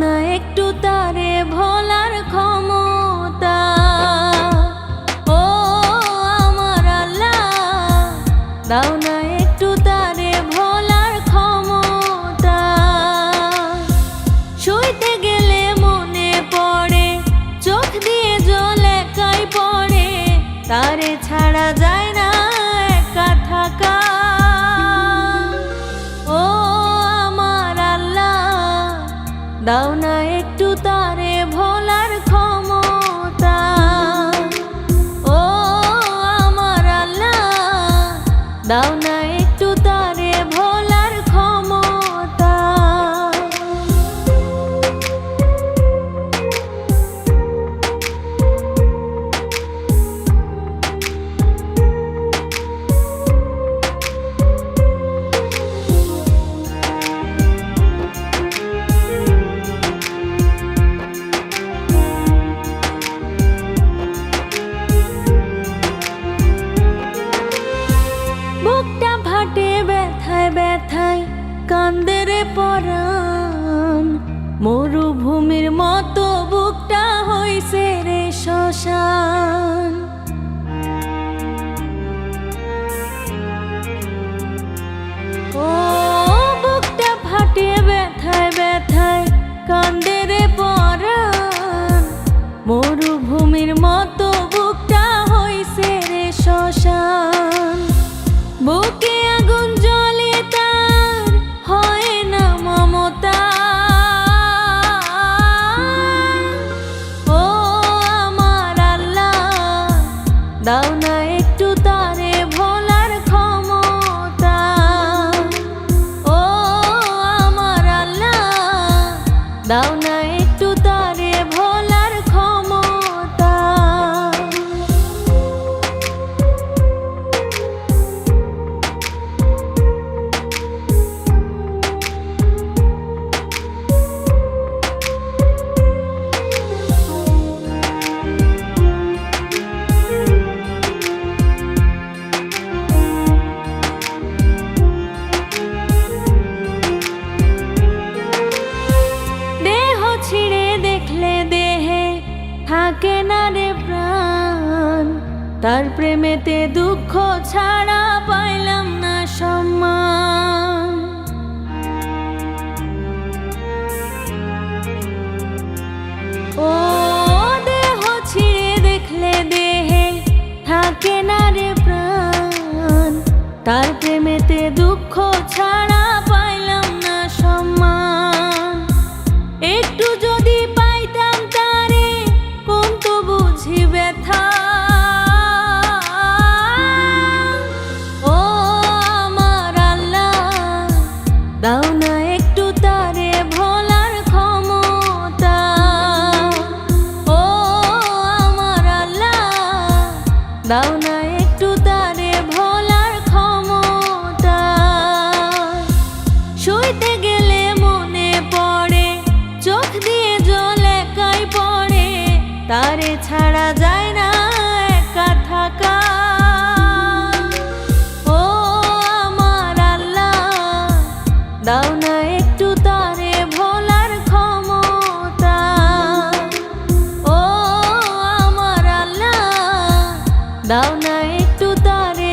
না একটু তারে ভোলার ক্ষমতা। ও আমার দাও না Now, now. পরাণ মরু দাও না একটু তারে ভোলার ক্ষমতা। ও আমার আল্লাহ দাও তার প্রেমেতে দুঃখ ছাড়া পাইলাম না সম্মান। ও দেহ ছিঁড়ে দেখলে দেহে থাকে না রে প্রাণ। তার প্রেমেতে দুঃখ ছাড়া দাও না একটু তারে ভোলার ক্ষমতা। ও আমার আল্লাহ দাও না একটু তারে